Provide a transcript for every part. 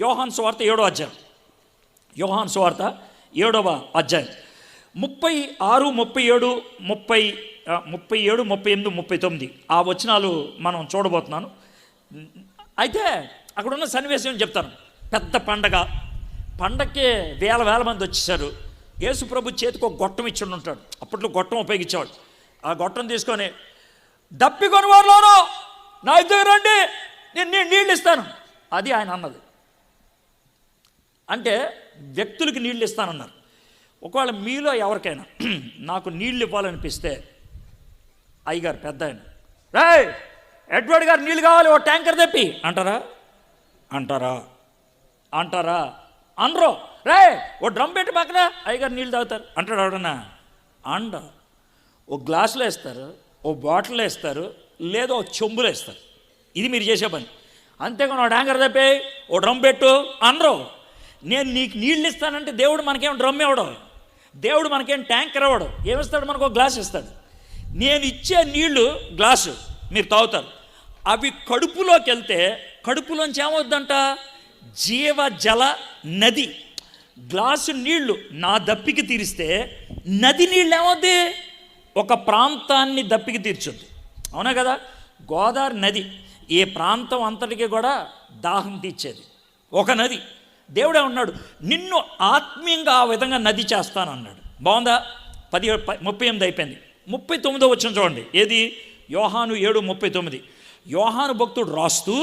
యోహాన్ స్వార్త ఏడో అధ్యాయం. యోహాన్ స్వార్త ఏడవ అధ్యాయం. ముప్పై ఆరు ముప్పై ఏడు ముప్పై ముప్పై ఏడు ముప్పై ఎనిమిది ముప్పై తొమ్మిది. ఆ వచనాలు మనం చూడబోతున్నాను. అయితే అక్కడ ఉన్న సన్నివేశం చెప్తాను. పెద్ద పండగ. పండగకే వేల వేల మంది వచ్చేసారు యేసు ప్రభు చేతికి ఒక గొట్టం ఇచ్చి ఉంటాడు. అప్పట్లో గొట్టం ఉపయోగించేవాడు ఆ గొట్టం తీసుకొని డప్పి కొనువారులోనో నా ఇద్దరు రండి నేను నేను నీళ్ళు ఇస్తాను. అది ఆయన అన్నది. అంటే వ్యక్తులకి నీళ్ళు ఇస్తానన్నారు. ఒకవేళ మీలో ఎవరికైనా నాకు నీళ్ళు ఇవ్వాలనిపిస్తే అయ్యగారు పెద్ద ఆయన రే ఎడ్వర్డ్ గారు నీళ్ళు కావాలి ఓ ట్యాంకర్ తెప్పి. అంటారా? అంటారా? అంటారా? అనరు. రే ఓ డ్రమ్ పెట్టి పక్కన అయ్యగారు నీళ్ళు తాగుతారు. అంటాడు ఎవడన్నా? అండ ఓ గ్లాసులో వేస్తారు ఓ బాటిల్లో వేస్తారు లేదా ఓ చెంబులో వేస్తారు. ఇది మీరు చేసే పని. అంతేకాని ఓ ట్యాంకర్ తెప్పి ఓ డ్రమ్ పెట్టు అనరు. నేను నీకు నీళ్ళు ఇస్తానంటే దేవుడు మనకేం డ్రమ్ ఇవ్వడం? దేవుడు మనకేం ట్యాంకర్ ఇవ్వడం? ఏమిస్తాడు మనకు ఒక గ్లాస్ ఇస్తాడు. నేను ఇచ్చే నీళ్ళు గ్లాసు మీరు తాగుతారు. అవి కడుపులోకి వెళ్తే కడుపులోంచి ఏమవుద్దంట? జీవ జల నది. గ్లాసు నీళ్ళు నా దప్పికి తీరిస్తే నది నీళ్ళు ఏమవుద్ది? ఒక ప్రాంతాన్ని దప్పికి తీర్చుద్ది. అవునా కదా? గోదావరి నది ఏ ప్రాంతం అంతటికి కూడా దాహం తీర్చేది. ఒక నది. దేవుడే ఉన్నాడు. నిన్ను ఆత్మీయంగా ఆ విధంగా నది చేస్తానన్నాడు. బాగుందా? పది ముప్పై ఎనిమిది అయిపోయింది. ముప్పై తొమ్మిదో వచ్చిన చూడండి. ఏది? యోహాను ఏడు ముప్పై తొమ్మిది. యోహాను భక్తుడు రాస్తూ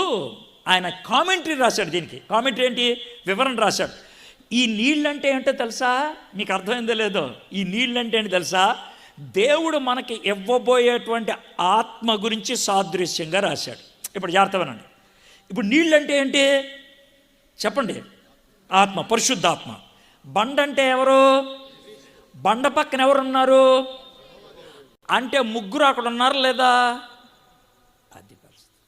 ఆయన కామెంటరీ రాశాడు దీనికి. కామెంటరీ ఏంటి? వివరణ రాశాడు. ఈ నీళ్ళంటే ఏంటో తెలుసా? మీకు అర్థమైందో లేదో? ఈ నీళ్ళంటే ఏంటి తెలుసా? దేవుడు మనకి ఇవ్వబోయేటువంటి ఆత్మ గురించి సాదృశ్యంగా రాశాడు. ఇప్పుడు జాగ్రత్త వినండి. ఇప్పుడు నీళ్ళంటే ఏంటి? చెప్పండి. ఆత్మ పరిశుద్ధాత్మ. బండ అంటే ఎవరు? బండ పక్కన ఎవరు ఉన్నారు అంటే ముగ్గురు అక్కడ ఉన్నారు లేదా? అది పరిస్థితి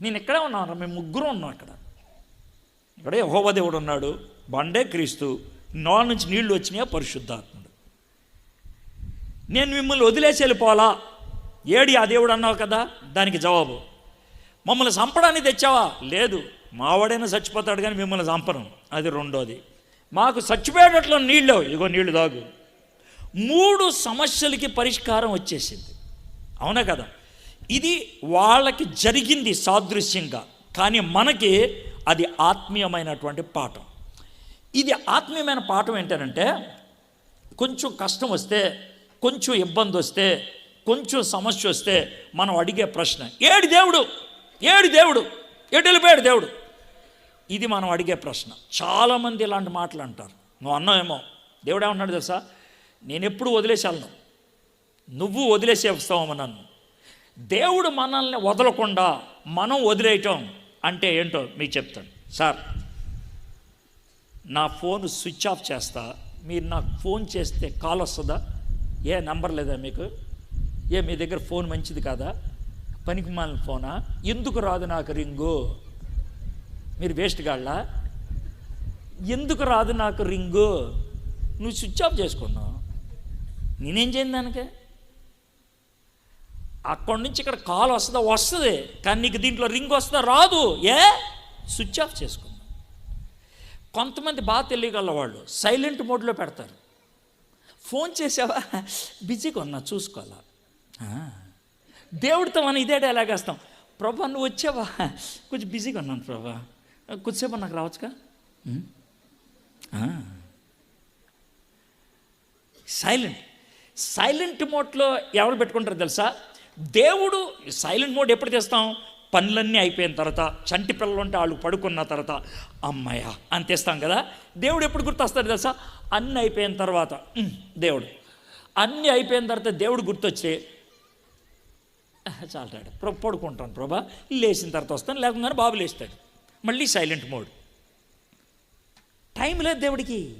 నేను ఇక్కడే ఉన్నాను మేము ముగ్గురు ఉన్నాం ఇక్కడ. ఇక్కడ దేవుడు ఉన్నాడు. బండే క్రీస్తు. నోళ్ళ నుంచి నీళ్ళు వచ్చినాయా? పరిశుద్ధాత్ముడు. నేను మిమ్మల్ని వదిలేసి వెళ్ళిపోవాలా? ఏడి ఆ దేవుడు అన్నావు కదా? దానికి జవాబు. మమ్మల్ని చంపడానికి తెచ్చావా? లేదు. మావాడైనా చచ్చిపోతాడు కానీ మిమ్మల్ని చంపను. అది రెండోది. మాకు చచ్చిపోయేటట్లు నీళ్ళు ఇదిగో నీళ్ళు తాగు. మూడు సమస్యలకి పరిష్కారం వచ్చేసింది. అవునా కదా? ఇది వాళ్ళకి జరిగింది సాదృశ్యంగా. కానీ మనకి అది ఆత్మీయమైనటువంటి పాఠం. ఇది ఆత్మీయమైన పాఠం ఏంటంటే కొంచెం కష్టం వస్తే కొంచెం ఇబ్బంది వస్తే కొంచెం సమస్య వస్తే మనం అడిగే ప్రశ్న ఏడు దేవుడు? ఏడు దేవుడు? ఎటు వెళ్ళిపోయాడు దేవుడు? ఇది మనం అడిగే ప్రశ్న. చాలామంది ఇలాంటి మాటలు అంటారు. నువ్వు అన్నావేమో దేవుడు ఏమన్నాడు తెలుసా? నేను ఎప్పుడు వదిలేసాలను నువ్వు వదిలేసే వస్తావు నన్ను. దేవుడు మనల్ని వదలకుండా మనం వదిలేయటం అంటే ఏంటో మీకు చెప్తాను. సార్ నా ఫోన్ స్విచ్ ఆఫ్ చేస్తా. మీరు నాకు ఫోన్ చేస్తే కాల్ వస్తుందా? ఏ నంబర్ లేదా మీకు? ఏ మీ దగ్గర ఫోన్ మంచిది కాదా? పనికి మాలిన ఫోనా? ఎందుకు రాదు నాకు రింగు? మీరు వేస్ట్ కాళ్ళ ఎందుకు రాదు నాకు రింగు? నువ్వు స్విచ్ ఆఫ్ చేసుకున్నావు. నేనేం చేయను దానికి? అక్కడి నుంచి ఇక్కడ కాల్ వస్తుందా? వస్తుంది. కానీ నీకు దీంట్లో రింగ్ వస్తుందా? రాదు. ఏ? స్విచ్ ఆఫ్ చేసుకున్నావు. కొంతమంది బాగా తెలియగల వాళ్ళు సైలెంట్ మోడ్లో పెడతారు. ఫోన్ చేసావా? బిజీగా ఉన్నా చూసుకోవాలా? దేవుడితో మనం ఇదే డైలాగ్ వేస్తాం. ప్రభా నువ్వు వచ్చావా? కొంచెం బిజీగా ఉన్నాను ప్రభా. కొద్దిసేపు నాకు రావచ్చుగా? సైలెంట్ సైలెంట్ మోడ్లో ఎవరు పెట్టుకుంటారు తెలుసా? దేవుడు సైలెంట్ మోడ్ ఎప్పుడు తెస్తాం? పనులన్నీ అయిపోయిన తర్వాత చంటి పిల్లలు ఉంటే వాళ్ళు పడుకున్న తర్వాత అమ్మాయ అని తెస్తాం కదా? దేవుడు ఎప్పుడు గుర్తొస్తాడు తెలుసా? అన్నీ అయిపోయిన తర్వాత. దేవుడు. అన్నీ అయిపోయిన తర్వాత దేవుడు గుర్తొచ్చే చాలాడు ప్రభు పడుకుంటాను ప్రభా. లేచిన తర్వాత వస్తాను. లేకుండా బాబు లేస్తాడు. మళ్ళీ సైలెంట్ మోడ్ టైం లేదు దేవుడికి.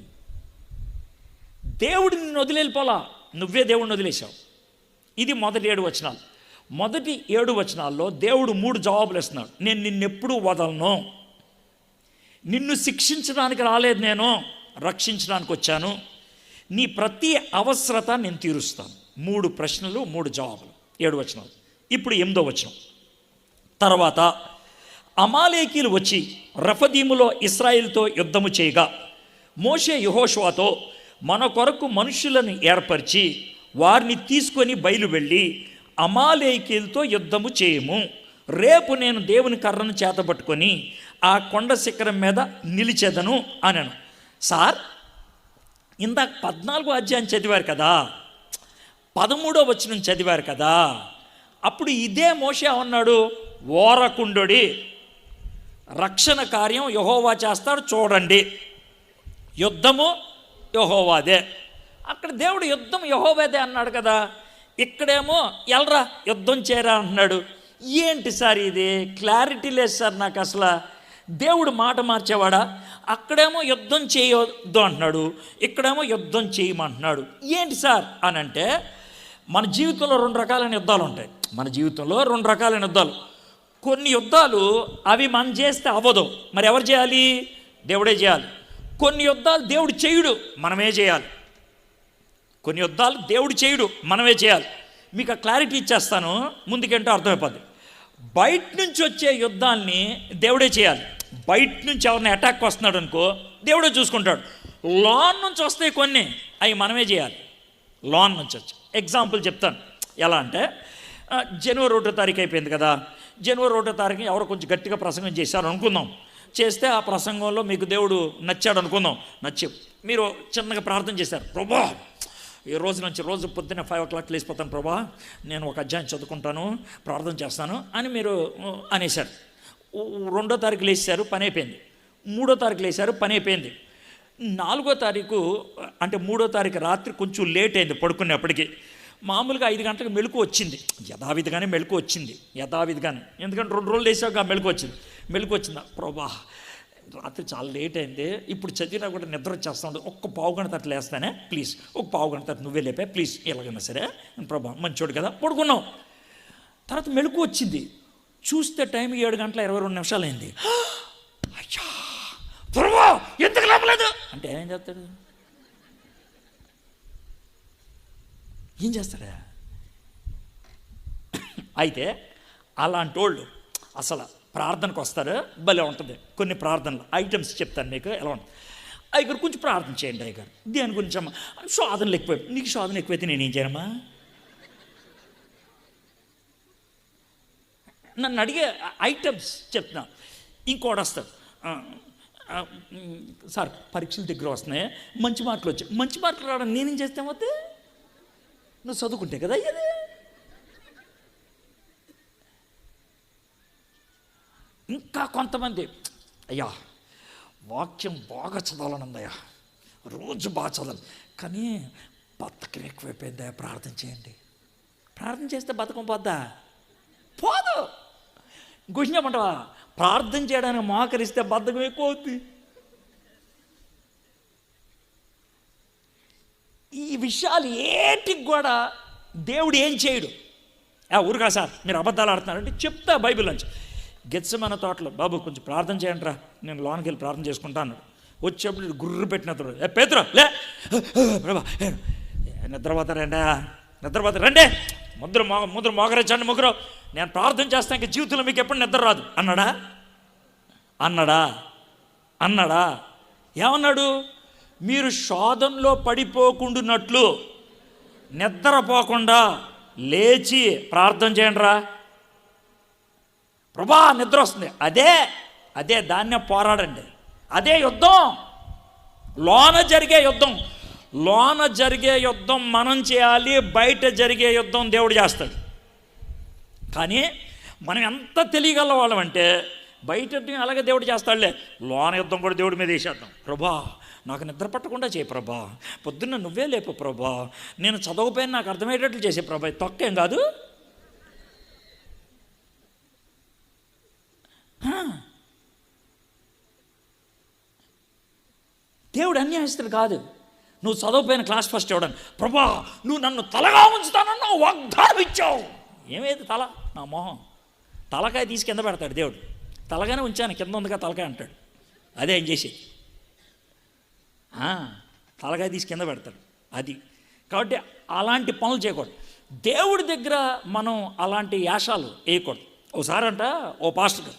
దేవుడు నిన్ను వదిలేపోలా నువ్వే దేవుడిని వదిలేశావు. ఇది మొదటి ఏడు వచనాలు. మొదటి ఏడు వచనాల్లో దేవుడు మూడు జవాబులు ఇస్తున్నాడు. నేను నిన్నెప్పుడు వదలను. నిన్ను శిక్షించడానికి రాలేదు నేను. రక్షించడానికి వచ్చాను. నీ ప్రతి అవసరత నేను తీరుస్తాను. మూడు ప్రశ్నలు మూడు జవాబులు. ఏడు వచనాలు. ఇప్పుడు ఎనిమిదో వచనం. తర్వాత అమాలేకీలు వచ్చి రఫదీములో ఇస్రాయిల్తో యుద్ధము చేయగా మోషే యహోషువాతో మన కొరకు మనుషులను ఏర్పరిచి వారిని తీసుకొని బయలు వెళ్ళి అమాలేకీలతో యుద్ధము చేయము. రేపు నేను దేవుని కర్రను చేతబట్టుకొని ఆ కొండ శిఖరం మీద నిలిచెదను అనను. సార్ ఇందాక పద్నాలుగో అధ్యాయం చదివారు కదా. పదమూడో వచనం చదివారు కదా. అప్పుడు ఇదే మోషే ఉన్నాడు ఓరకుండొడి. రక్షణ కార్యం యహోవా చేస్తాడు చూడండి. యుద్ధము యహోవాదే. అక్కడ దేవుడు యుద్ధం యహోవాదే అన్నాడు కదా. ఇక్కడేమో ఎల్రా యుద్ధం చేరా అంటున్నాడు. ఏంటి సార్ ఇది? క్లారిటీ లేదు సార్ నాకు అసలు. దేవుడు మాట మార్చేవాడా? అక్కడేమో యుద్ధం చేయొద్దు అంటున్నాడు. ఇక్కడేమో యుద్ధం చేయమంటున్నాడు. ఏంటి సార్ అని అంటే మన జీవితంలో రెండు రకాలైన యుద్ధాలు ఉంటాయి. మన జీవితంలో రెండు రకాలైన యుద్ధాలు. కొన్ని యుద్ధాలు అవి మనం చేస్తే అవ్వదు. మరి ఎవరు చేయాలి? దేవుడే చేయాలి. కొన్ని యుద్ధాలు దేవుడు చేయుడు మనమే చేయాలి. కొన్ని యుద్ధాలు దేవుడు చేయుడు మనమే చేయాలి. మీకు ఆ క్లారిటీ ఇచ్చేస్తాను ముందుకేంటో అర్థమైపోద్ది. బయట నుంచి వచ్చే యుద్ధాన్ని దేవుడే చేయాలి. బయట నుంచి ఎవరిని అటాక్ వస్తున్నాడు అనుకో దేవుడే చూసుకుంటాడు. లోన్ నుంచి వస్తాయి కొన్ని అవి మనమే చేయాలి. లోన్ నుంచి వచ్చి. ఎగ్జాంపుల్ చెప్తాను. ఎలా అంటే జనవరి ఒకటో తారీఖు అయిపోయింది కదా. జనవరి ఒకటో తారీఖు ఎవరో కొంచెం గట్టిగా ప్రసంగం చేశారు అనుకుందాం. చేస్తే ఆ ప్రసంగంలో మీకు దేవుడు నచ్చాడు అనుకుందాం. నచ్చి మీరు చిన్నగా ప్రార్థన చేశారు. ప్రభా ఈ రోజు నుంచి రోజు పొద్దున్న ఫైవ్ ఓ క్లాక్ లేచిపోతాను ప్రభా. నేను ఒక అధ్యాయం చదువుకుంటాను ప్రార్థన చేస్తాను అని మీరు అనేశారు. రెండో తారీఖు లేచారు పని అయిపోయింది. మూడో తారీఖు లేచారు పని అయిపోయింది. నాలుగో తారీఖు అంటే మూడో తారీఖు రాత్రి కొంచెం లేట్ అయింది పడుకునేప్పటికీ. మామూలుగా ఐదు గంటలకు మెలకు వచ్చింది. యథావిధిగానే మెలకు వచ్చింది. యథావిధిగానే. ఎందుకంటే రెండు రోజులు వేసాక మెలకు వచ్చింది. మెలకు వచ్చిందా? ప్రభా రాత్రి చాలా లేట్ అయింది. ఇప్పుడు చదివినా కూడా నిద్ర వచ్చేస్తా ఉంటుంది ఒక్క పావు గంట తట్టు లేస్తానే? ప్లీజ్ ఒక పావు గంట తట్టు నువ్వే లేపా. ప్లీజ్ ఎలాగైనా సరే. ప్రభా మంచోడు కదా. పడుకున్నావు. తర్వాత మెలకు వచ్చింది. చూస్తే టైం ఏడు గంటల ఇరవై రెండు నిమిషాలు అయింది అయ్యా! ప్రభా ఎందుకు లేపలేదు? అంటే ఏం చేస్తాడు? ఏం చేస్తాడా అయితే అలాంటి వాళ్ళు అసలు ప్రార్థనకు వస్తారు భలే ఉంటుంది. కొన్ని ప్రార్థనలు ఐటమ్స్ చెప్తాను మీకు ఎలా ఉంటుంది? అయ్యగారు కొంచెం ప్రార్థన చేయండి అయ్యగారు దేని గురించి అమ్మా? శోధనలు ఎక్కువ నీకు శోధన ఎక్కువైతే నేనేం చేయనమ్మా? నన్ను అడిగే ఐటమ్స్ చెప్తున్నా. ఇంకోటి వస్తాడు సార్ పరీక్షల దగ్గర వస్తున్నాయి. మంచి మార్కులు వచ్చాయి. మంచి మార్కులు రావడం నేనేం చేస్తామో నువ్వు చదువుకుంటే కదా అయ్యేది? ఇంకా కొంతమంది అయ్యా వాక్యం బాగా చదవాలనుందయ్యా. రోజు బాగా చదవాలి. కానీ బతకం ఎక్కువైపోయిందా? ప్రార్థన చేయండి. ప్రార్థన చేస్తే బతకం పోద్దా? పోదు. గుష్ణమంటావా ప్రార్థన చేయడానికి మోకరిస్తే బద్ధకం ఎక్కువ అవుతుంది ఈ విషయాలు ఏటికి కూడా దేవుడు ఏం చేయడు. ఆ ఊరుగా సార్ మీరు అబద్ధాలు ఆడుతున్నారంటే చెప్తా బైబిల్ నుంచి. గెచ్చమన్న తోటలో బాబు కొంచెం ప్రార్థన చేయండి రా నేను లోనికి వెళ్ళి ప్రార్థన చేసుకుంటా అన్నాడు. వచ్చేప్పుడు గుర్రు పెట్టినప్పుడు ఏ పేతురా లే ప్రభా ఏ, నిద్రపోతారండి నిద్రపోతారు రండే ముద్ర మో ముద్ర మోగరచండి ముగ్గురు. నేను ప్రార్థన చేస్తాను ఇంక జీవితంలో మీకు ఎప్పుడు నిద్ర రాదు. అన్నాడా? అన్నాడా? అన్నాడా? ఏమన్నాడు? మీరు శోధంలో పడిపోకుండునట్లు నిద్రపోకుండా లేచి ప్రార్థన చేయండి రా. ప్రభా నిద్ర వస్తుంది. అదే అదే దాన్నే పోరాడండి. అదే యుద్ధం. లోన జరిగే యుద్ధం. లోన జరిగే యుద్ధం మనం చేయాలి బయట జరిగే యుద్ధం దేవుడు చేస్తాడు. కానీ మనం ఎంత తెలియగల వాళ్ళం అంటే బయట అలాగే దేవుడు చేస్తాడులే. లోన యుద్ధం కూడా దేవుడి మీద వేసేద్దాం. ప్రభా నాకు నిద్ర పట్టకుండా చేయి ప్రభా. పొద్దున్న నువ్వే లేపు ప్రభా. నేను చదవకపోయినా నాకు అర్థమయ్యేటట్లు చేసే ప్రభా. తొక్కేం కాదు? దేవుడు అన్యాయస్తుడు కాదు. నువ్వు చదవపోయిన క్లాస్ ఫస్ట్ ఇవ్వడం ప్రభా నువ్వు నన్ను తలగా ఉంచుతానన్నావు వాగ్దానం ఇచ్చావు. ఏమేది తల? నా మొహం. తలకాయ తీసి కింద పెడతాడు దేవుడు. తలగానే ఉంచాను. కింద ఉందిగా తలకాయ అంటాడు. అదే ఏం చేసేది? తలకాయ తీసి కింద పెడతాడు. అది. కాబట్టి అలాంటి పనులు చేయకూడదు. దేవుడి దగ్గర మనం అలాంటి యాషాలు వేయకూడదు. ఒకసారి అంట ఓ పాస్టర్ గారు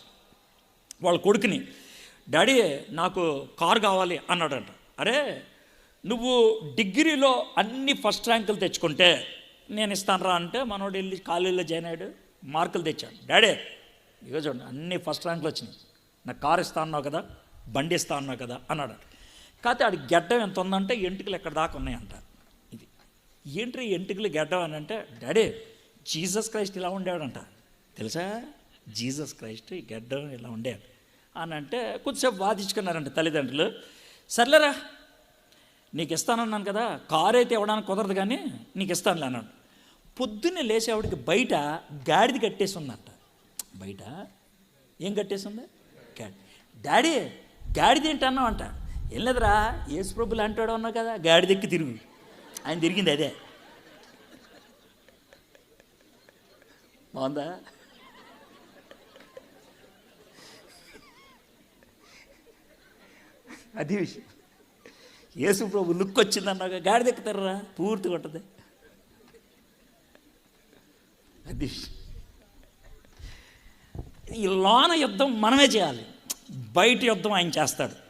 వాళ్ళ కొడుకుని డాడీ నాకు కారు కావాలి అన్నాడంట. అరే నువ్వు డిగ్రీలో అన్ని ఫస్ట్ ర్యాంకులు తెచ్చుకుంటే నేను ఇస్తానురా అంటే మనోడు వెళ్ళి కాలేజీలో జాయిన్ అయ్యాడు మార్కులు తెచ్చాడు. డాడీ ఇక చూడండి అన్ని ఫస్ట్ ర్యాంకులు వచ్చినాయి. నాకు కారు ఇస్తా అన్నావు కదా బండి ఇస్తా అన్నావు కదా అన్నాడు కాకపోతే ఆడి గెడ్డం ఎంత ఉందంటే ఎంటుకలు ఎక్కడ దాకా ఉన్నాయంట. ఇది. ఏంటి ఎంటుకలు గెడ్డం అని అంటే డాడీ జీసస్ క్రైస్ట్ ఇలా ఉండేవాడంట. తెలుసా? జీసస్ క్రైస్ట్ గెడ్డం ఇలా ఉండేవాడు. అని అంటే కొద్దిసేపు వాదించుకున్నారంట తల్లిదండ్రులు. సర్లేరా నీకు ఇస్తానన్నాను కదా కారు అయితే ఇవ్వడానికి కుదరదు కానీ నీకు ఇస్తానులే అన్నాడు. పొద్దున్నే లేచేవాడికి బయట గాడిది కట్టేసి ఉందంట బయట? ఏం కట్టేసి ఉంది గాడి. డాడీ గాడిద ఏంటి అన్నావు అంట ఏం లేదురా యేసు ప్రభులు అంటాడు అన్నావు కదా గాడి ఎక్కి తిరుగు. ఆయన తిరిగింది అదే. బాగుందా? అది విషయం. యేసు ప్రభు లుక్ వచ్చిందన్నాక గాడి ఎక్కుతారా పూర్తిగా ఉంటుంది. అది విషయం. ఈ లోన యుద్ధం మనమే చేయాలి. బయట యుద్ధం ఆయన చేస్తాడు.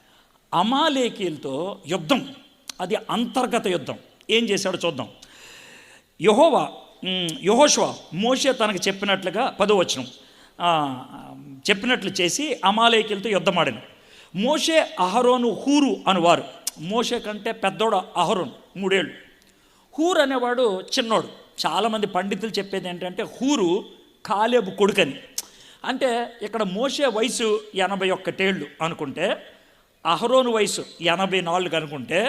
అమాలేకీలతో యుద్ధం. అది అంతర్గత యుద్ధం. ఏం చేశాడో చూద్దాం. యహోవా యహోష్వ మోషే తనకు చెప్పినట్లుగా పదవచనం చెప్పినట్లు చేసి అమాలేకీలతో యుద్ధమాడాను మోషే అహరోను హూరు అనువారు. మోషే కంటే పెద్దోడు అహరోన్ మూడేళ్ళు. హూర్ అనేవాడు చిన్నోడు. చాలామంది పండితులు చెప్పేది ఏంటంటే హూరు కాలేబు కొడుకని. అంటే ఇక్కడ మోషే వయసు ఎనభై ఒక్కటేళ్ళు అనుకుంటే అహరోను వయసు ఎనభై నాలుగు అనుకుంటే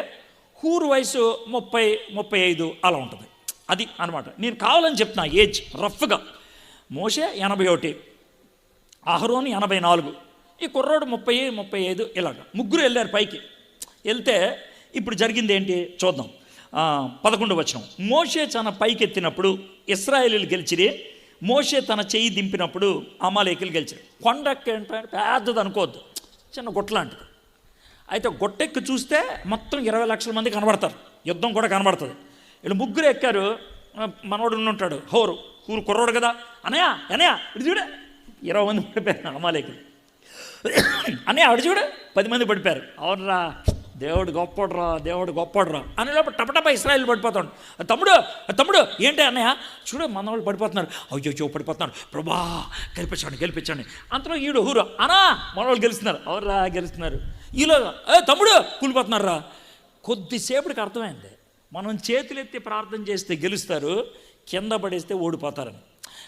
హూరు వయసు ముప్పై ముప్పై ఐదు అలా ఉంటుంది. అది అనమాట నేను కావాలని చెప్తున్నా ఏజ్ రఫ్గా. మోసే ఎనభై ఒకటి అహరోను ఎనభై నాలుగు ఈ కుర్రోడు ముప్పై ముప్పై ఐదు ఇలాగ. ముగ్గురు వెళ్ళారు పైకి. వెళ్తే ఇప్పుడు జరిగింది ఏంటి? చూద్దాం. పదకొండు వచనం. మోషే తన పైకి ఎత్తినప్పుడు ఇస్రాయేలీలు గెలిచిరి మోషే తన చెయ్యి దింపినప్పుడు అమాలేకులు గెలిచిరి. కొండ పెద్దది అనుకోవద్దు చిన్న గుట్లాంటిది అయితే గొట్టెక్కి చూస్తే మొత్తం ఇరవై లక్షల మంది కనబడతారు. యుద్ధం కూడా కనబడుతుంది. వీళ్ళు ముగ్గురు ఎక్కారు. మనోడు ఉంటాడు. హోరు. ఊరు కుర్రోడు కదా. అనయా అనయా ఇటు చూడే. ఇరవై మంది పడిపోయారు అమాలేకులు అని ఆవిడ చూడు. పది మంది పడిపోయారు. అవునరా. దేవుడు గొప్పడురా దేవుడు గొప్పడురా అని లోపల టపటప ఇస్రాయిల్ పడిపోతాడు. తమ్ముడు తమ్ముడు ఏంటి అన్నయ్య చూడు మన వాళ్ళు పడిపోతున్నారు. అయ్యో పడిపోతున్నారు. ప్రభా గెలిపించండి గెలిపించండి. అంతలో ఈడు హూరు అనా మన వాళ్ళు గెలుస్తున్నారు. అవునరా గెలుస్తున్నారు. ఈలో ఏ తమ్ముడు కూలిపోతున్నారా? కొద్దిసేపటికి అర్థమైంది. మనం చేతులెత్తి ప్రార్థన చేస్తే గెలుస్తారు కింద పడేస్తే ఓడిపోతారని.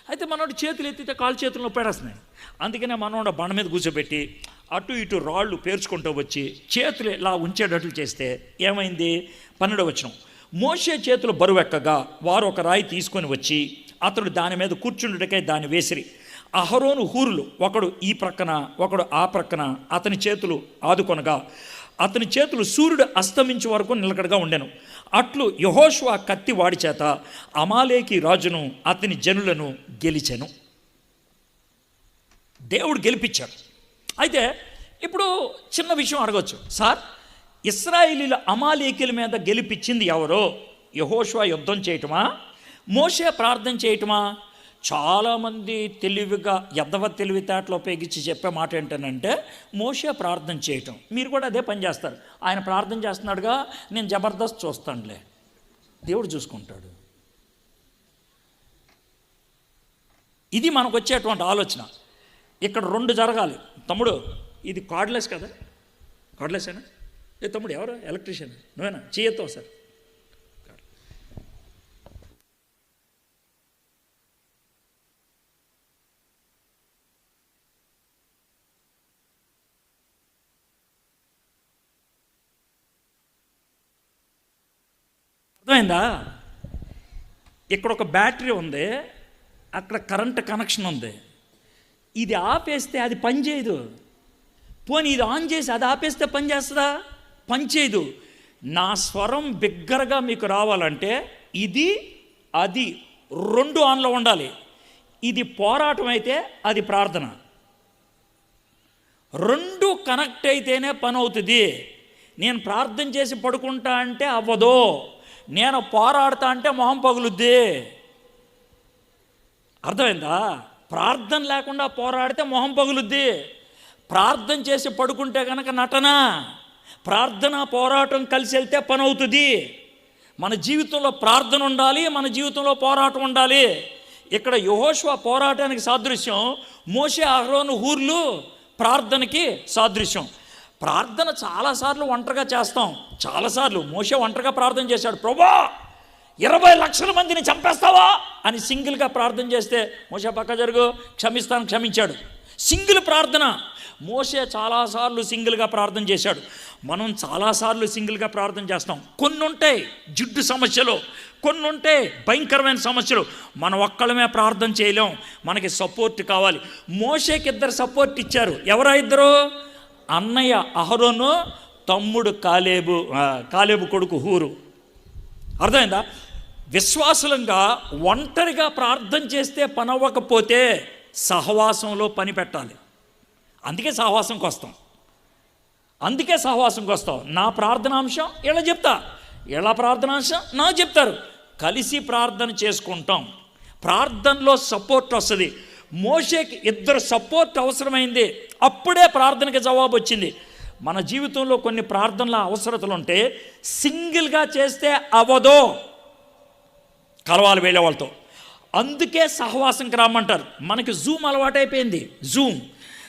అయితే మనోడు చేతులు ఎత్తితే కాలు చేతుల్లో పేడేస్తున్నాయి. అందుకనే మనోడు బండ మీద కూర్చోబెట్టి అటు ఇటు రాళ్ళు పేర్చుకుంటూ వచ్చి చేతులు ఇలా ఉంచేటట్లు చేస్తే ఏమైంది? పన్నెండు వచ్చిన మోసే చేతులు బరువెక్కగా వారు ఒక రాయి తీసుకొని వచ్చి అతడు దాని మీద కూర్చుండుటకై దాన్ని వేసిరి. అహరోను హూరులు ఒకడు ఈ ప్రక్కన ఒకడు ఆ ప్రక్కన అతని చేతులు ఆదుకొనగా అతని చేతులు సూర్యుడు అస్తమించే వరకు నిలకడగా ఉండెను. అట్లు యహోష్వా కత్తి వాడి చేత అమాలేకి రాజును అతని జనులను గెలిచెను. దేవుడు గెలిపించాడు. అయితే ఇప్పుడు చిన్న విషయం అడగవచ్చు సార్ ఇస్రాయేలీల అమాలేకీల మీద గెలిపించింది ఎవరో? యహోష్వా యుద్ధం చేయటమా? మోషే ప్రార్థన చేయటమా? చాలామంది తెలివిగా ఎద్దవ తెలివితేటలు ఉపయోగించి చెప్పే మాట ఏంటనంటే మోషే ప్రార్థన చేయటం. మీరు కూడా అదే పని చేస్తారు. ఆయన ప్రార్థన చేస్తున్నాడుగా నేను జబర్దస్త్ చూస్తానులే. దేవుడు చూసుకుంటాడు. ఇది మనకు వచ్చేటువంటి ఆలోచన. ఇక్కడ రెండు జరగాలి. తమ్ముడు ఇది కార్డ్లెస్ కదా? కార్డ్లెస్సేనా ఏ తమ్ముడు ఎవరు? ఎలక్ట్రీషియన్? నువ్వేనా? చేయొద్దు సార్? అర్థమైందా ఇక్కడ ఒక బ్యాటరీ ఉంది అక్కడ కరెంట్ కనెక్షన్ ఉంది. ఇది ఆపేస్తే అది పని చేయదు. పోనీ ఇది ఆన్ చేసి అది ఆపేస్తే పని చేస్తుందా? పని చేయదు. నా స్వరం బిగ్గరగా మీకు రావాలంటే ఇది అది రెండు ఆన్లో ఉండాలి. ఇది పోరాటం అయితే అది ప్రార్థన. రెండు కనెక్ట్ అయితేనే పని అవుతుంది. నేను ప్రార్థన చేసి పడుకుంటా అంటే అవ్వదు. నేను పోరాడతా అంటే మొహం పగులుద్ది. అర్థమైందా? ప్రార్థన లేకుండా పోరాడితే మొహం పగులుద్ది. ప్రార్థన చేసి పడుకుంటే కనుక నటన ప్రార్థన పోరాటం కలిసి వెళ్తే పని అవుతుంది మన జీవితంలో ప్రార్థన ఉండాలి మన జీవితంలో పోరాటం ఉండాలి. ఇక్కడ యహోష్వ పోరాటానికి సాదృశ్యం మోసే అహ్రోను హూర్లు ప్రార్థనకి సాదృశ్యం. ప్రార్థన చాలాసార్లు ఒంటరిగా చేస్తాం. చాలాసార్లు మోసే ఒంటరిగా ప్రార్థన చేశాడు. ప్రభా ఇరవై లక్షల మందిని చంపేస్తావా? అని సింగిల్గా ప్రార్థన చేస్తే మోసే పక్క జరుగు క్షమిస్తాను క్షమించాడు. సింగిల్ ప్రార్థన. మోసే చాలాసార్లు సింగిల్గా ప్రార్థన చేశాడు. మనం చాలాసార్లు సింగిల్గా ప్రార్థన చేస్తాం. కొన్ని ఉంటాయి జిడ్డు సమస్యలు కొన్ని ఉంటాయి భయంకరమైన సమస్యలు. మనం ఒక్కళ్ళమే ప్రార్థన చేయలేం. మనకి సపోర్ట్ కావాలి. మోసేకి ఇద్దరు సపోర్ట్ ఇచ్చారు. ఎవరా ఇద్దరు? అన్నయ్య అహరోను తమ్ముడు కాలేబు కాలేబు కొడుకు హూరు. అర్థమైందా? విశ్వాసులంగా ఒంటరిగా ప్రార్థన చేస్తే పనవ్వకపోతే సహవాసంలో పని పెట్టాలి. అందుకే సహవాసంకి వస్తాం అందుకే సహవాసంకి వస్తాం నా ప్రార్థనాంశం ఇలా చెప్తా. ఇలా ప్రార్థనాంశం నాకు చెప్తారు. కలిసి ప్రార్థన చేసుకుంటాం. ప్రార్థనలో సపోర్ట్ వస్తుంది. మోషేకి ఇద్దరు సపోర్ట్ అవసరమైంది. అప్పుడే ప్రార్థనకి జవాబు వచ్చింది. మన జీవితంలో కొన్ని ప్రార్థనల అవసరతలు ఉంటే సింగిల్గా చేస్తే అవ్వదో. కలవాలి వెళ్ళే వాళ్ళతో. అందుకే సహవాసంకి రమ్మంటారు. మనకి జూమ్ అలవాటైపోయింది. జూమ్.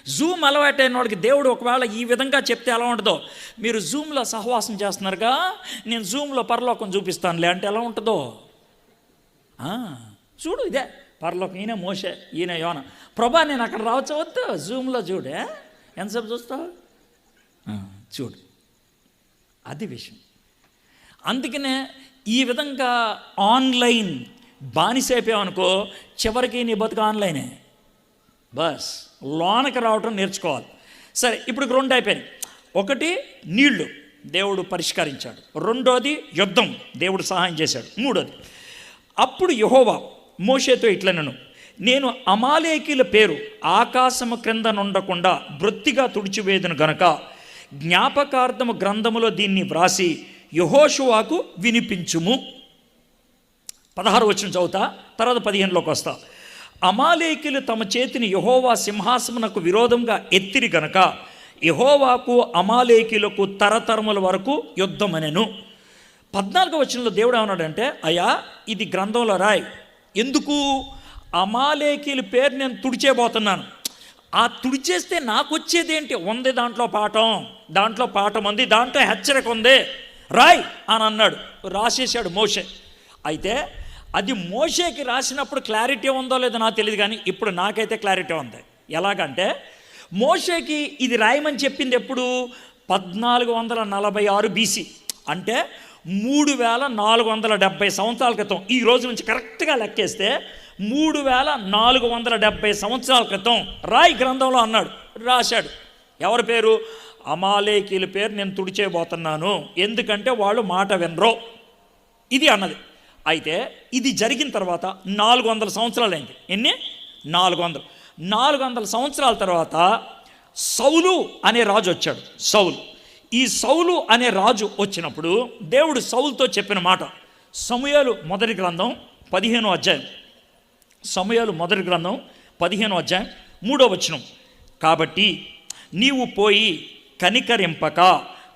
జూమ్ అలవాటైన వాడికి దేవుడు ఒకవేళ ఈ విధంగా చెప్తే ఎలా ఉంటుందో? మీరు జూమ్లో సహవాసం చేస్తున్నారుగా? నేను జూమ్లో పరలోకం చూపిస్తానులే అంటే ఎలా ఉంటుందో? చూడు ఇదే. పర్లోకి ఈయన మోసే ఈయన యోన. ప్రభా నేను అక్కడ రావచ్చు? వద్దు జూమ్లో చూడే ఎంతసేపు చూస్తావు? చూడు. అది విషయం. అందుకనే ఈ విధంగా ఆన్లైన్ బానిసైపోయామనుకో చివరికి నీ బతుకు ఆన్లైనే. బస్ లోనకి రావటం నేర్చుకోవాలి. సరే ఇప్పుడు రెండు అయిపోయినాయి. ఒకటి నీళ్ళు. దేవుడు పరిష్కరించాడు. రెండోది యుద్ధం. దేవుడు సహాయం చేశాడు. మూడోది అప్పుడు యహోవా మోషేతో ఇట్లనను నేను అమాలేకీల పేరు ఆకాశము క్రింద నుండకుండా వృత్తిగా తుడిచివేదను గనక జ్ఞాపకార్థము గ్రంథములో దీన్ని వ్రాసి యహోషువాకు వినిపించుము. పదహారు వచ్చిన చదువుతా తర్వాత పదిహేనులోకి వస్తా. అమాలేకులు తమ చేతిని యహోవా సింహాసమునకు విరోధంగా ఎత్తిరి గనక యహోవాకు అమాలేకులకు తరతరముల వరకు యుద్ధమనెను. పద్నాలుగో వచనంలో దేవుడు ఏమన్నాడంటే అయ్యా ఇది గ్రంథంలో రాయ్. ఎందుకు అమాలేకీల పేరు నేను తుడిచేబోతున్నాను? ఆ తుడిచేస్తే నాకు వచ్చేదేంటి? ఉంది దాంట్లో పాఠం దాంట్లో పాఠం ఉంది దాంట్లో హెచ్చరిక ఉంది. రాయ్ అని అన్నాడు రాసేసాడు మోషే. అయితే అది మోషేకి రాసినప్పుడు క్లారిటీ ఉందో లేదో నాకు తెలియదు కానీ ఇప్పుడు నాకైతే క్లారిటీ ఉంది. ఎలాగంటే మోషేకి ఇది రాయమని చెప్పింది ఎప్పుడు? పద్నాలుగు వందల నలభై ఆరు బీసీ. అంటే మూడు వేల నాలుగు వందల డెబ్బై సంవత్సరాల క్రితం ఈ రోజు నుంచి కరెక్ట్గా లెక్కేస్తే మూడు వేల నాలుగు వందల డెబ్బై సంవత్సరాల క్రితం రాయ్ గ్రంథంలో అన్నాడు రాశాడు. ఎవరి పేరు? అమాలేకీల పేరు నేను తుడిచేయబోతున్నాను. ఎందుకంటే వాళ్ళు మాట వినరో. ఇది అన్నది. అయితే ఇది జరిగిన తర్వాత నాలుగు వందల సంవత్సరాలు అయింది. ఎన్ని? నాలుగు వందలు. నాలుగు వందల సంవత్సరాల తర్వాత సౌలు అనే రాజు వచ్చాడు. సౌలు. ఈ సౌలు అనే రాజు వచ్చినప్పుడు దేవుడు సౌలుతో చెప్పిన మాట. సమయాలు మొదటి గ్రంథం పదిహేనో అధ్యాయం. సమయాలు మొదటి గ్రంథం పదిహేనో అధ్యాయం మూడో వచనం. కాబట్టి నీవు పోయి కనికరింపక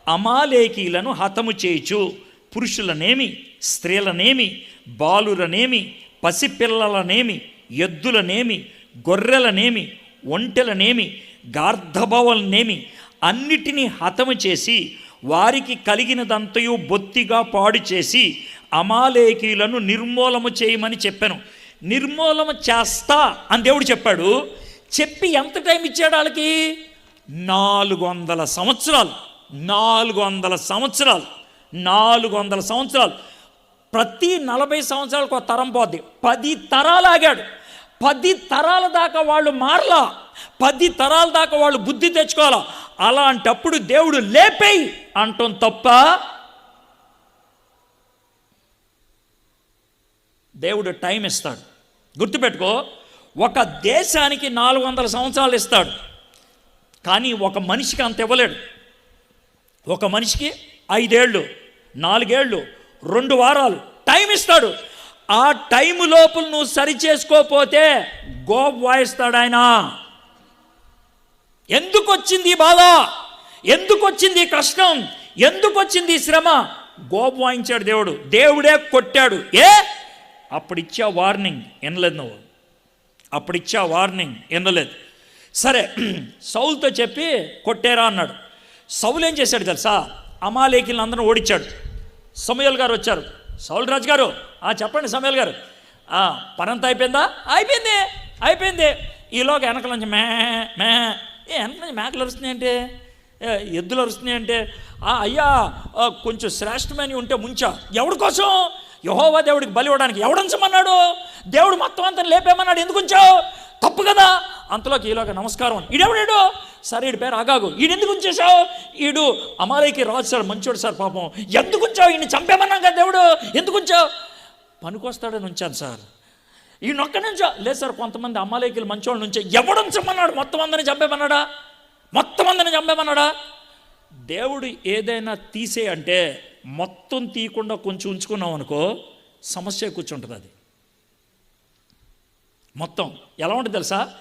అమాలేకీలను హతము చేయుచు పురుషులనేమి స్త్రీలనేమి బాలురనేమి పసిపిల్లలనేమి ఎద్దులనేమి గొర్రెలనేమి ఒంటెలనేమి గార్ధభవలనేమి అన్నిటినీ హతము చేసి వారికి కలిగినదంతయు బొత్తిగా పాడు చేసి అమాలేకీలను నిర్మూలము చేయమని చెప్పాను. నిర్మూలన చేస్తా అని దేవుడు చెప్పాడు. చెప్పి ఎంత టైం ఇచ్చాడు వాళ్ళకి? నాలుగు వందల సంవత్సరాలు. నాలుగు వందల సంవత్సరాలు. నాలుగు వందల సంవత్సరాలు. ప్రతి నలభై సంవత్సరాలకు ఒక తరం పోద్ది. పది తరాలు ఆగాడు. పది తరాల దాకా వాళ్ళు మారలా. పది తరాల దాకా వాళ్ళు బుద్ధి తెచ్చుకోవాలా. అలాంటప్పుడు దేవుడు లేపేయి అంటాం తప్ప దేవుడు టైం ఇస్తాడు. గుర్తుపెట్టుకో ఒక దేశానికి నాలుగు వందల సంవత్సరాలు ఇస్తాడు. కానీ ఒక మనిషికి అంత ఇవ్వలేడు. ఒక మనిషికి ఐదేళ్ళు నాలుగేళ్ళు రెండు వారాలు టైం ఇస్తాడు. ఆ టైం లోపల నువ్వు సరి చేసుకోపోతే గోప్ వాయిస్తాడు ఆయన. ఎందుకు వచ్చింది బాధ? ఎందుకు వచ్చింది కష్టం? ఎందుకు వచ్చింది శ్రమ? గోపు వాయించాడు దేవుడు. దేవుడే కొట్టాడు. ఏ? అప్పుడు ఇచ్చా వార్నింగ్ వినలేదు నువ్వు. అప్పుడు ఇచ్చా వార్నింగ్ వినలేదు. సరే సౌల్తో చెప్పి కొట్టేరా అన్నాడు. సౌలు ఏం చేశాడు తెలుసా? అమాలేకిలను అందరూ ఓడించాడు. సమయల్ గారు వచ్చారు. సౌలరాజు గారు ఆ చెప్పండి సమయల్ గారు. ఆ, పనంతా అయిపోయిందా? అయిపోయింది అయిపోయింది. ఈలోగా వెనకల నుంచి మే మే. ఏ వెనక నుంచి మేకలు అరుస్తున్నాయంటే ఏ, ఎద్దులు అరుస్తున్నాయంటే ఆ, అయ్యా కొంచెం శ్రేష్టమని ఉంటే ముంచా. ఎవడి కోసం? యహోవా దేవుడికి బలి ఇవ్వడానికి ఎవడంచమన్నాడు దేవుడు మొత్తం అంతా లేపేమన్నాడు ఎందుకు ఉంచావు? తప్పు కదా? అంతలోకి ఈలోక నమస్కారం. ఈడెవడాడు సరే ఈడి పేరు ఆగాగు ఈయన ఎందుకు ఉంచేశావు? ఈడు అమాలయకి రాజు సార్ మంచోడు సార్ పాపం. ఎందుకు ఉంచావు? ఈయన చంపేమన్నాం కదా దేవుడు. ఎందుకు ఉంచావు? పనికొస్తాడని ఉంచాను సార్. ఈ నొక్క నుంచో. లేదు సార్ కొంతమంది అమ్మాలేకులు మంచోళ్ళ నుంచే ఎవడుంచమన్నాడు మొత్తం అందరిని చంపేమన్నాడా? మొత్తం అందరిని చంపేమన్నాడా? దేవుడు ఏదైనా తీసే అంటే మొత్తం తీయకుండా కొంచెం ఉంచుకున్నాం అనుకో సమస్య కూర్చుంటుంది అది. మొత్తం. ఎలా ఉంటుంది తెలుసా?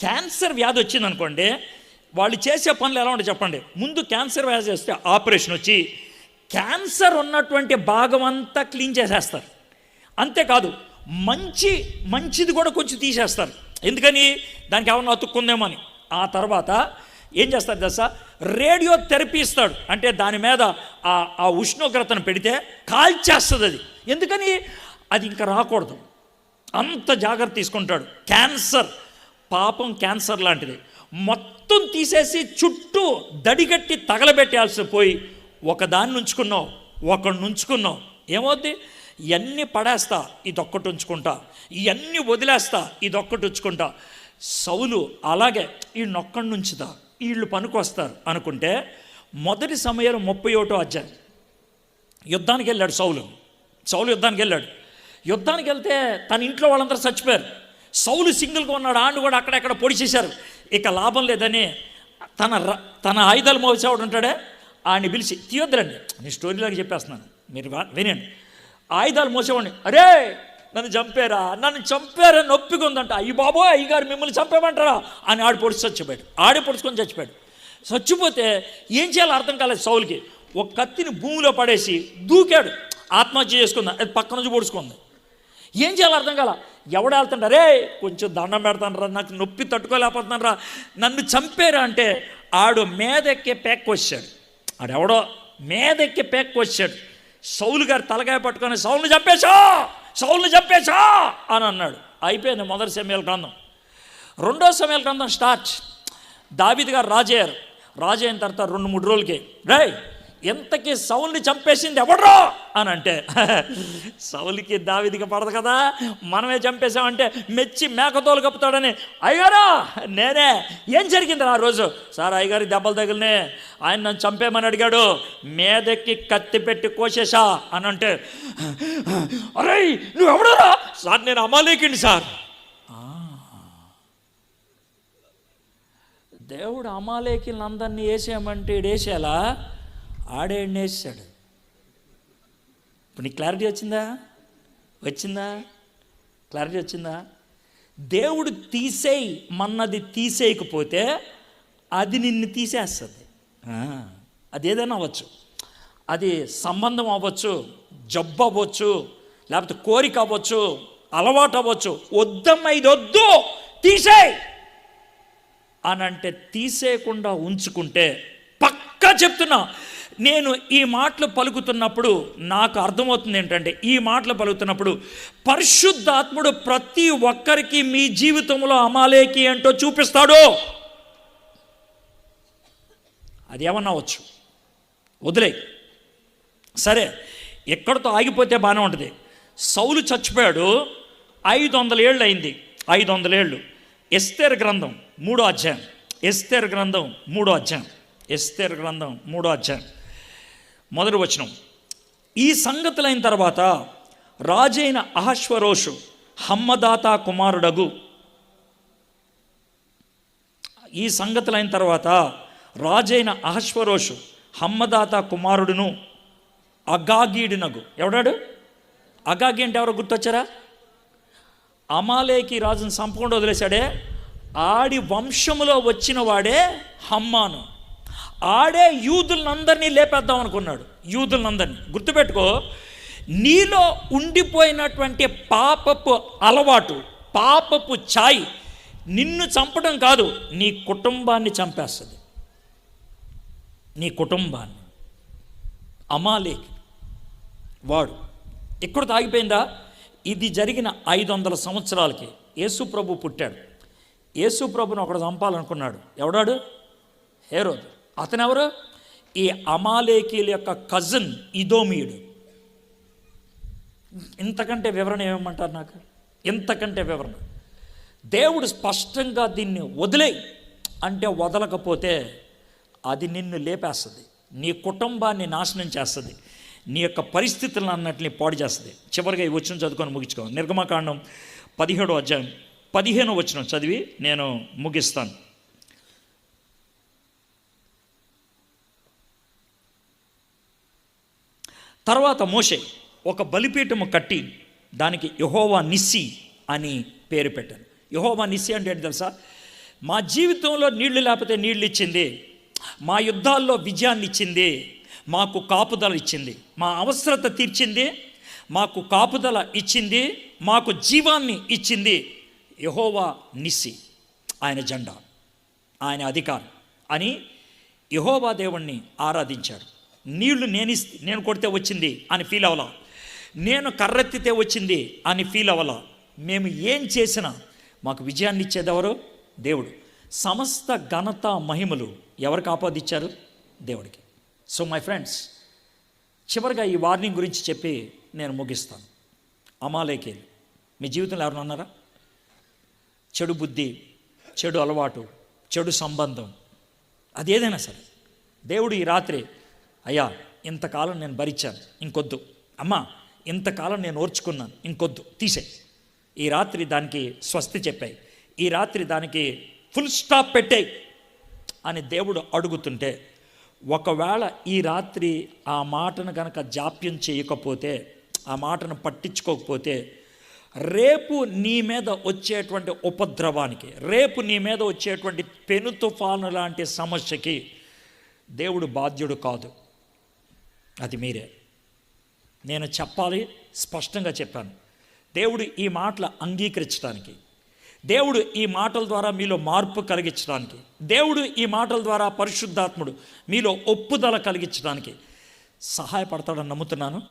క్యాన్సర్ వ్యాధి వచ్చిందనుకోండి వాళ్ళు చేసే పనులు ఎలా ఉంటాయి చెప్పండి. ముందు క్యాన్సర్ వ్యాధి వస్తే ఆపరేషన్ వచ్చి క్యాన్సర్ ఉన్నటువంటి భాగం అంతా క్లీన్ చేసేస్తారు. అంతేకాదు మంచి మంచిది కూడా కొంచెం తీసేస్తారు. ఎందుకని? దానికి ఏమన్నా అతుక్కుందేమో అని. ఆ తర్వాత ఏం చేస్తారు తెలుసా? రేడియో థెరపీ ఇస్తాడు. అంటే దాని మీద ఆ ఉష్ణోగ్రతను పెడితే కాల్చేస్తుంది అది. ఎందుకని? అది ఇంకా రాకూడదు. అంత జాగ్రత్త తీసుకుంటాడు. క్యాన్సర్. పాపం క్యాన్సర్ లాంటిది. మొత్తం తీసేసి చుట్టూ దడిగట్టి తగలబెట్టాల్సి పోయి ఒకదాన్ని ఉంచుకున్నావు ఒకడిని ఉంచుకున్నావు. ఏమవుద్ది? ఇవన్నీ పడేస్తా ఇదొక్కటి ఉంచుకుంటా. ఇవన్నీ వదిలేస్తా ఇదొక్కటి ఉంచుకుంటా. సౌలు అలాగే ఈ నొక్కడి వీళ్ళు పనికొస్తారు అనుకుంటే మొదటి సమయంలో ముప్పై ఒకటో అధ్యాయం. యుద్ధానికి వెళ్ళాడు సౌలు. సౌలు యుద్ధానికి వెళ్ళాడు. యుద్ధానికి వెళ్తే తన ఇంట్లో వాళ్ళందరూ చచ్చిపోయారు. సౌలు సింగిల్గా ఉన్నాడు ఆండు కూడా అక్కడెక్కడ పొడి చేశారు. ఇక లాభం లేదని తన ర- తన ఆయుధాలు మోసేవాడు ఉంటాడే ఆయన్ని పిలిచి తీయొద్దురండి నేను స్టోరీలాగా చెప్పేస్తున్నాను మీరు వినండి. ఆయుధాలు మోసేవాడిని అరే నన్ను చంపారా నన్ను చంపారా నొప్పిగా ఉందంట అయ్యి బాబోయ్ అయ్యగారు మిమ్మల్ని చంపేమంటారా అని ఆడి పొడిచి చచ్చిపోయాడు ఆడే పొడుచుకొని చచ్చిపోయాడు. చచ్చిపోతే ఏం చేయాలో అర్థం కాలేదు సౌలికి. ఒక కత్తిని భూమిలో పడేసి దూకాడు. ఆత్మహత్య చేసుకుందా అది పక్క నుంచి పొడుచుకుంది. ఏం చేయాలో అర్థం కాల? ఎవడు వెళ్తుంటారే కొంచెం దండం పెడతానరా నాకు నొప్పి తట్టుకోలేకపోతున్నారా నన్ను చంపారా అంటే ఆడు మేదెక్కే పేక్ వచ్చాడు ఆడెవడో మేదెక్కే పేక్ వచ్చాడు సౌలు గారు తలకాయ పట్టుకొని సౌల్ని చంపేశా! సౌల్ని చంపేశా! అని అన్నాడు. అయిపోయింది మొదటి సమయాల గ్రంథం. రెండో సమయాల గ్రంథం స్టార్ట్. దావిద్ గారు రాజయ్యారు. రాజు అయిన తర్వాత రెండు మూడు రోజులకి. రై ఎంతకి సౌల్ని చంపేసింది ఎవడ్రో? అని అంటే సౌలికి దావిదికి పడదు కదా మనమే చంపేశామంటే మెచ్చి మేకతోలు కప్పుతాడని. అయ్యారా నేనే ఏం జరిగింది ఆ రోజు? సార్ అయ్యగారి దెబ్బలు తగిలినే. ఆయన నన్ను చంపేమని అడిగాడు మీదెక్కి కత్తి పెట్టి కోసేసా అని అంటే అరే నువ్వు ఎవడరా సార్ నేను అమాలేకిండి సార్. దేవుడు అమాలేకిలను అందరినీ వేసేయమంటే వేసేలా ఆడే ఎండేసాడు ఇప్పుడు నీకు క్లారిటీ వచ్చిందా? వచ్చిందా? క్లారిటీ వచ్చిందా? దేవుడు తీసేయి మన్నది తీసేయకపోతే అది నిన్ను తీసేస్తుంది. అది ఏదైనా అవ్వచ్చు. అది సంబంధం అవ్వచ్చు జబ్బు అవ్వచ్చు లేకపోతే కోరిక అవ్వచ్చు అలవాటు అవ్వచ్చు. వద్దమ్మా ఇది వద్దు తీసేయి! అని అంటే తీసేయకుండా ఉంచుకుంటే పక్కా చెప్తున్నా నేను ఈ మాటలు పలుకుతున్నప్పుడు నాకు అర్థమవుతుంది ఏంటంటే ఈ మాటలు పలుకుతున్నప్పుడు పరిశుద్ధాత్ముడు ప్రతి ఒక్కరికి మీ జీవితంలో అమాలేకి ఏంటో చూపిస్తాడు. అది ఏమన్నా అవ్వచ్చు వదిలే. సరే ఎక్కడితో ఆగిపోతే బాగానే ఉంటుంది. సౌలు చచ్చిపోయాడు ఐదు వందల ఏళ్ళు అయింది ఐదు వందల ఏళ్ళు. ఎస్తేర్ గ్రంథం మూడో అధ్యాయం. ఎస్తేర్ గ్రంథం మూడో అధ్యాయం. ఎస్తేర్ గ్రంథం మూడో అధ్యాయం. మొదటి వచనం. ఈ సంగతులైన తర్వాత రాజైన అహశ్వరోషు హమ్మదాత కుమారుడగు. ఈ సంగతులైన తర్వాత రాజైన అహశ్వరోషు హమ్మదాత కుమారుడును అగాగీడినగు. ఎవడాడు? అగాగి అంటే ఎవరో గుర్తొచ్చారా? అమాలేకి రాజును సంపకుండా వదిలేశాడే. ఆడి వంశములో వచ్చిన వాడే హమ్మాను. ఆడే యూదులందరినీ లేపేద్దాం అనుకున్నాడు. యూదులందరినీ. గుర్తుపెట్టుకో నీలో ఉండిపోయినటువంటి పాపపు అలవాటు పాపపు ఛాయ్ నిన్ను చంపడం కాదు నీ కుటుంబాన్ని చంపేస్తుంది. నీ కుటుంబాన్ని. అమాలేకి వాడు. ఇక్కడ తాగిపోయిందా? ఇది జరిగిన ఐదు వందల సంవత్సరాలకి. యేసు ప్రభు పుట్టాడు. యేసు ప్రభుని ఒకడు చంపాలనుకున్నాడు. ఎవడాడు? హేరోదు. అతనెవరు? ఈ అమాలేకీల యొక్క కజిన్ ఇదోమియుడు. ఇంతకంటే వివరణ ఏమంటారు నాకు? ఇంతకంటే వివరణ. దేవుడు స్పష్టంగా దీన్ని వదిలే అంటే వదలకపోతే అది నిన్ను లేపేస్తుంది. నీ కుటుంబాన్ని నాశనం చేస్తుంది. నీ యొక్క పరిస్థితులను అన్నట్లని పాడు చేస్తుంది. చివరిగా ఈ వచ్చిన చదువుకొని ముగించుకోవాలి నిర్గమకాండం పదిహేడో అధ్యాయం పదిహేను వచ్చిన చదివి నేను ముగిస్తాను. తర్వాత మోషే ఒక బలిపీఠము కట్టి దానికి యహోవా నిస్సి అని పేరు పెట్టాను. యహోవా నిస్సి అంటే ఏంటి తెలుసా? మా జీవితంలో నీళ్ళు లేకపోతే నీళ్ళు ఇచ్చింది మా యుద్ధాల్లో విజయాన్ని ఇచ్చింది మాకు కాపుదల ఇచ్చింది మా అవసరత తీర్చింది మాకు కాపుదల ఇచ్చింది మాకు జీవాన్ని ఇచ్చింది యహోవా నిస్సి ఆయన జెండా ఆయన అధికారం అని యహోవా దేవుణ్ణి ఆరాధించాడు. నీళ్ళు నేను నేను కొడితే వచ్చింది అని ఫీల్ అవ్వాల. నేను కర్రెత్తితే వచ్చింది అని ఫీల్ అవ్వాల. మేము ఏం చేసినా మాకు విజయాన్ని ఇచ్చేదెవరు దేవుడు. సమస్త ఘనత మహిమలు ఎవరికి ఆపాదిచ్చారు? దేవుడికి. సో మై ఫ్రెండ్స్ చివరిగా ఈ వార్నింగ్ గురించి చెప్పి నేను ముగిస్తాను. అమాలేకేలు మీ జీవితంలో ఎవరైనా ఉన్నారా చెడు బుద్ధి చెడు అలవాటు చెడు సంబంధం. అదేదైనా సరే. దేవుడు ఈ రాత్రి అయ్యా ఇంతకాలం నేను భరించాను. ఇంకొద్దు. అమ్మా ఇంతకాలం నేను ఓర్చుకున్నాను. ఇంకొద్దు. తీసే. ఈ రాత్రి దానికి స్వస్తి చెప్పాయి. ఈ రాత్రి దానికి ఫుల్ స్టాప్ పెట్టాయి అని దేవుడు అడుగుతుంటే ఒకవేళ ఈ రాత్రి ఆ మాటను కనుక జాప్యం చేయకపోతే ఆ మాటను పట్టించుకోకపోతే రేపు నీ మీద వచ్చేటువంటి ఉపద్రవానికి రేపు నీ మీద వచ్చేటువంటి పెను తుఫాను లాంటి సమస్యకి దేవుడు బాధ్యుడు కాదు. అది మీరే. నేను చెప్పాలి స్పష్టంగా చెప్పాను. దేవుడు ఈ మాటలు అంగీకరించడానికి దేవుడు ఈ మాటల ద్వారా మీలో మార్పు కలిగించడానికి దేవుడు ఈ మాటల ద్వారా పరిశుద్ధాత్ముడు మీలో ఒప్పుదల కలిగించడానికి సహాయపడతాడని నమ్ముతున్నాను.